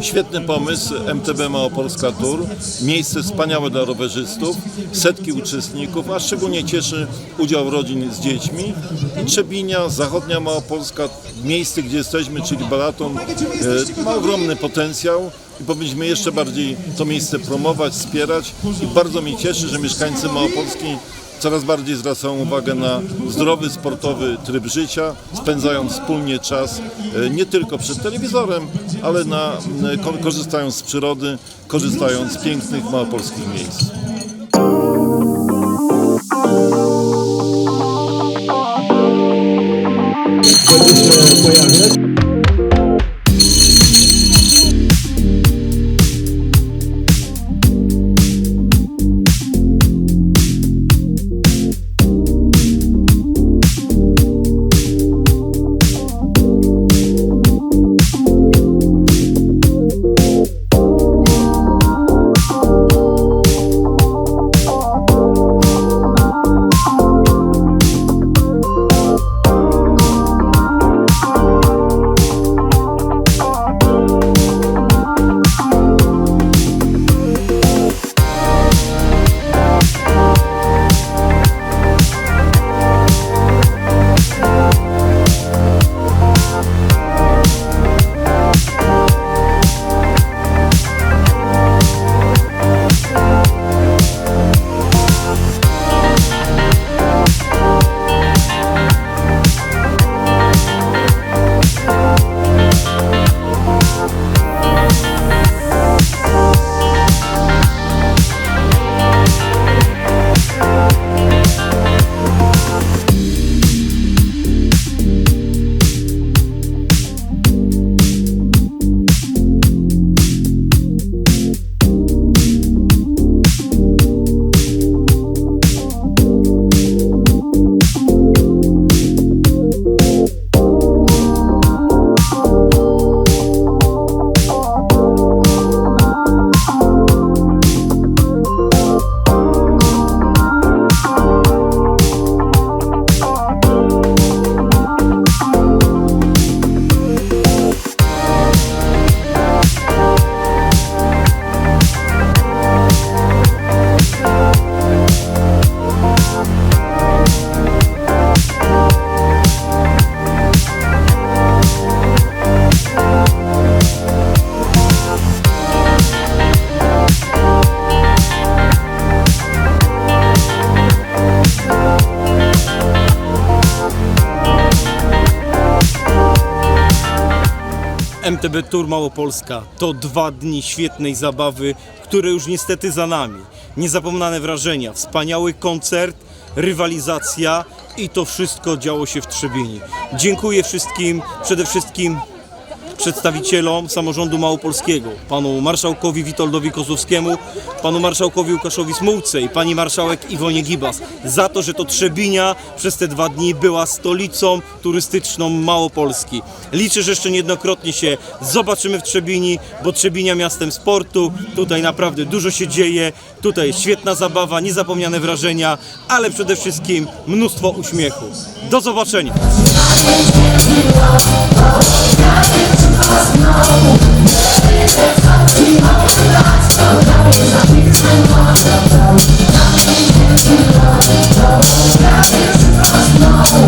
Świetny pomysł, MTB Małopolska Tour. Miejsce wspaniałe dla rowerzystów, setki uczestników, a szczególnie cieszy udział rodzin z dziećmi. Trzebinia, zachodnia Małopolska, miejsce gdzie jesteśmy, czyli Balaton, e, ma ogromny potencjał i powinniśmy jeszcze bardziej to miejsce promować, wspierać. I bardzo mnie cieszy, że mieszkańcy Małopolski coraz bardziej zwracają uwagę na zdrowy, sportowy tryb życia, spędzają wspólnie czas e, nie tylko przed telewizorem, ale na, m, ko- korzystają z przyrody, korzystają z pięknych małopolskich miejsc. MTB Tour Małopolska to dwa dni świetnej zabawy, które już niestety za nami. Niezapomniane wrażenia, wspaniały koncert, rywalizacja i to wszystko działo się w Trzebieni. Dziękuję wszystkim, przede wszystkim przedstawicielom samorządu małopolskiego, panu marszałkowi Witoldowi Kozłowskiemu, panu marszałkowi Łukaszowi Smułce i pani marszałek Iwonie Gibas za to, że to Trzebinia przez te dwa dni była stolicą turystyczną Małopolski. Liczę, że jeszcze niejednokrotnie się zobaczymy w Trzebini, bo Trzebinia miastem sportu, tutaj naprawdę dużo się dzieje, tutaj świetna zabawa, niezapomniane wrażenia, ale przede wszystkim mnóstwo uśmiechu. Do zobaczenia! Love, love, love is